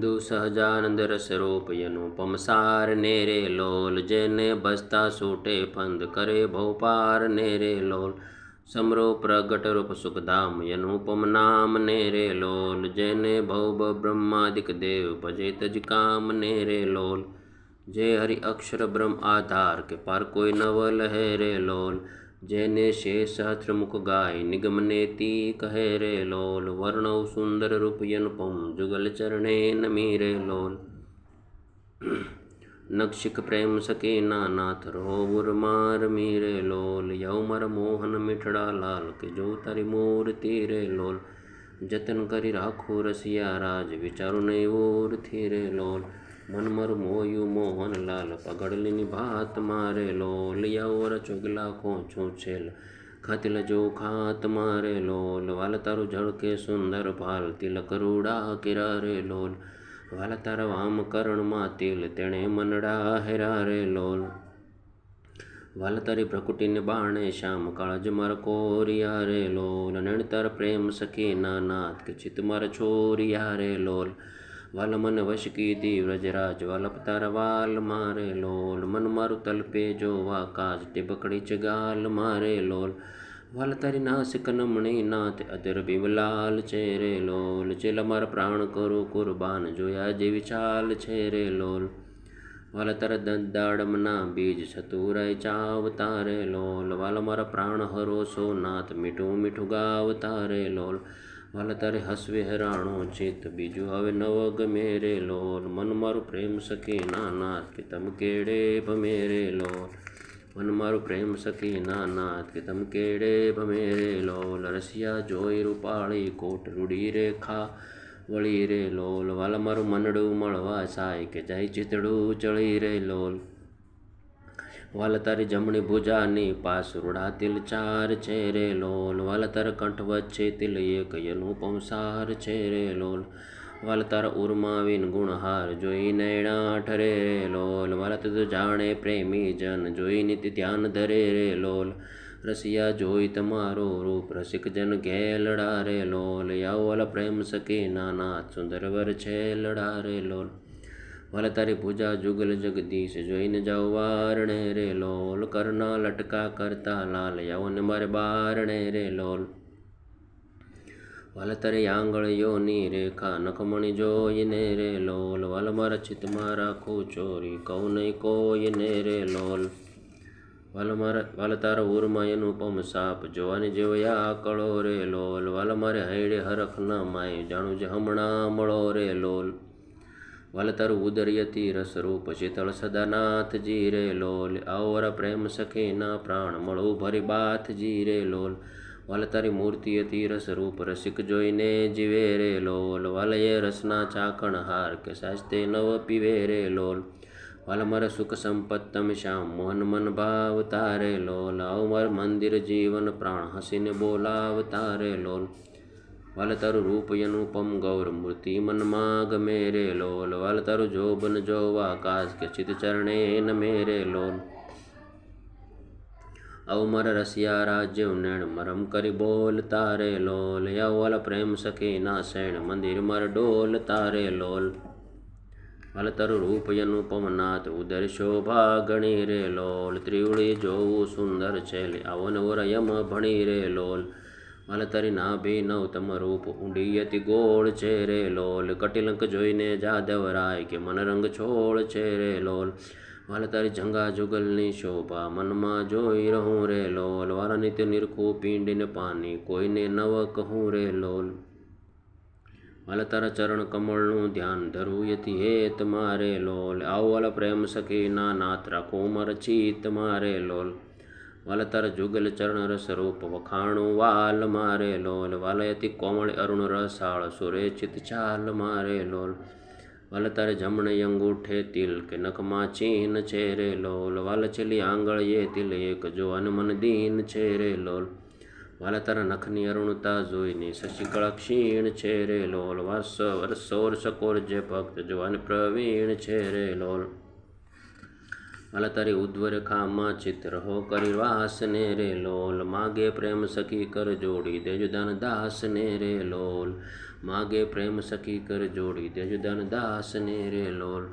બિંદુ સહજાનંદ રસરૂપ અનુપમ સાર ને રે લોલ. જેને બસતા સૂટે ફંદ કરે ભોપાર ને રે લોલ. સમરો પ્રગટ રૂપ સુખધામ યનુપમ નામ ને રે લોલ. જેને ભૌબ બ્રહ્માદિક દેવ ભજે તજ કામ ને રે લોલ. જે હરિ અક્ષર બ્રહ્મ આધાર કે પાર કોઈ નવ લહે રે લોલ. જેને શેષ સહસ્ત્રમુખ ગાય નિગમ નેતી કહે રે લોલ, વર્ણવ સુંદર રૂપ અનુપમ જુગલ ચરણે નમી રે લોલ. નક્ષિક પ્રેમ સકે નાથ રોવુર માર મીરે લોલ યૌમર મોહન મીઠડા લાલ કે જો તારી મૂર્તિ રે લોલ. જતન કરી રાખો રસિયા રાજ, વિચારું નહીં ઓરથી રે લોલ. મન મર મોયું મોહનલાલ પગડલીની ભાત મારે લો લિયાવર ચોગલા ખોછું છેલ, ખાતિલ જો ખાત મારે લોલ વાલ તારું ઝળકે સુંદર ભાલ તિલક રૂડા કિરા રે લોલ વાલ તારા વામ કરણમાં તિલ, તેણે મનડા હેરા રે લોલ વાલ તારી પ્રકૃતિને બાણે શ્યામ, કાળજ માર કોરિયા રે લોલ નણતર પ્રેમ સખી નાનાથ, કે ચિત માર છોરિયા રે લોલ વાલ મન વશ કીધી વ્રજરાજ વાલ તારા વાલ મારે લોલ. મન મારું તલપે જો વાકાજ ટીબકડી ચગાલ મારે લોલ. વાલ તારી નાશ કનમણી નાથ, અધર બિમલાલ છે રે લોલ. ચેલ માર પ્રાણ કરો કુરબાન, જોયા જેવી ચાલ છે રે લોલ. વાલ તારા દાડમના બીજ છતુરાય ચાવ તારે લોલ. વાલ મારા પ્રાણ હરોસો નાથ, મીઠું મીઠું ગાવ તારે લોલ. વાલ તારે હસવે હેરાણો ચિત્ત બીજું હવે નવ ગમે લોલ. મન મારું પ્રેમ સખી ના નાથ કે તમ કેડે ભમે રે લોલ. મન મારું પ્રેમ સખી ના નાથ કે તમ કેડે ભમે રે લોલ. રસિયા જોઈ રૂપાળી કોટ રૂડી રેખા વળી રે લોલ. વાલ મારું મનડું મળવા સાય, કે જાય ચિતડું ચળી રે લોલ. વાલ તારી જમણી ભુજાની પાસ રૂડા તિલ ચાર છે રે લોલ. વાલ તાર કંઠ વચ્ચે તિલ એક અનુપમ સાર છે રે લોલ. વાલ તાર ઉર્માવીન ગુણહાર જોઈ નૈણા ઠરે રે લોલ. વાલ તું જાણે પ્રેમી જન જોઈ નિત ધ્યાન ધરે રે લોલ. રસિયા જોઈ તમારો રૂપ, રસિક જન ઘેલડા રે લોલ. યાવલ પ્રેમ સકી નાના સુંદર વર છે લડા લોલ. વાલ તારી પૂજા જુગલ જગદીશ જોઈને જાઓ વારણે રે લોલ, કરના લટકા કરતા લાલ, યવન મારે બારણે રે લોલ. વાલ તારી આંગળીઓની રેખા, નખમણી જોઈને રે લોલ. વાલ મારા ચિત્તમાં રાખું ચોરી, કહું નહીં કોઈને રે લોલ. વાલ મારા, વાલ તારા ઉરમાં અનુપમ સાપ, જોવાની જેવો આકળો રે લોલ. વાલ મારે હૈડે હરખ ન માય, જાણું જે હમણાં મળો રે લોલ. વાલ તારું ઉદર્યતી રસરૂપ શીતળ સદાનાથજી રે લોલ આવર પ્રેમ સખેના પ્રાણ મળો ભરી બાથજી રે લોલ. વલતરી તારી મૂર્તિ અતિ રસરૂપ રસિક જોઈને જીવે રે લોલ. વાલ રસના ચાકણ હાર કે સાસ્તે નવ પીવે રે લોલ. વલમર સુખ સંપત તમે શ્યામ, મોહન મન ભાવ તારે લોલ. અવમર મંદિર જીવન પ્રાણ હસીને બોલાવ તારે લોલ. વાલ તારું રૂપ અનુપમ ગૌર મૂર્તિ મનમાં ગમે રે લોલ. વાલ તારું જોબન જોવા કાશ કે ચિત ચરણે નમે રે લોલ. આવ મારા રસિયા રાજ્ય નેણ મરમ કરી બોલ તારે લોલ. યાવ વાલ પ્રેમ સખી ના શેણ મંદિર માર ડોલ તારે લોલ. વાલ તારું રૂપ અનુપમ નાથ ઉદર શોભા ગણી રે લોલ. ત્રિવળી જોવું સુંદર છે આવો નવર યમ ભણી રે લોલ. વાલ તારી નાભી નવ તમ રૂપ ઊંડી અતિ ગોળ છે રે લોલ કટિલંક જોઈને જાદવરાય કે મન રંગ છોળ છે રે લોલ. વાલ તારી જંગા જુગલની શોભા મનમાં જોઈ રહું રે લોલ. વાલા નિત્ય નિરખું પીંડીને પાની કોઈને નવ કહું રે લોલ. વાલ ચરણ કમળનું ધ્યાન ધરવું યથી હેત મારે લોલ. આવો વાલા પ્રેમ સખી ના નાથ રાખો મર ચિત મારે લોલ. વાલ તારા જુગલ ચરણ રસ રૂપ વખાણું વાલ મારે લોલ, વાલયતી કોમળ અરુણ રસાળ સુરેચિત ચાલ મારે લોલ. વાલ તારે જમણે અંગૂઠે તિલ કે નખમાં ચીન છે રે લોલ. વાલ છેલ્લી આંગળીએ તિલ, એક જો અનમન દીન છે રે લોલ. વાલ તારા નખની અરુણતા જોઈને શશિકળ ક્ષીણ છે રે લોલ. વાસ વરસોર સકોર જે ભક્ત, જોવાને પ્રવીણ છે રે લોલ. વાલ તારી ઉદ્વર ખામાં ચિત્ર હો કરી વાસને રે લોલ. માગે પ્રેમ સખી કર જોડી દેજો દાન દાસને રે લોલ. માગે પ્રેમ સખી કર જોડી દેજો દાન દાસને રે લોલ.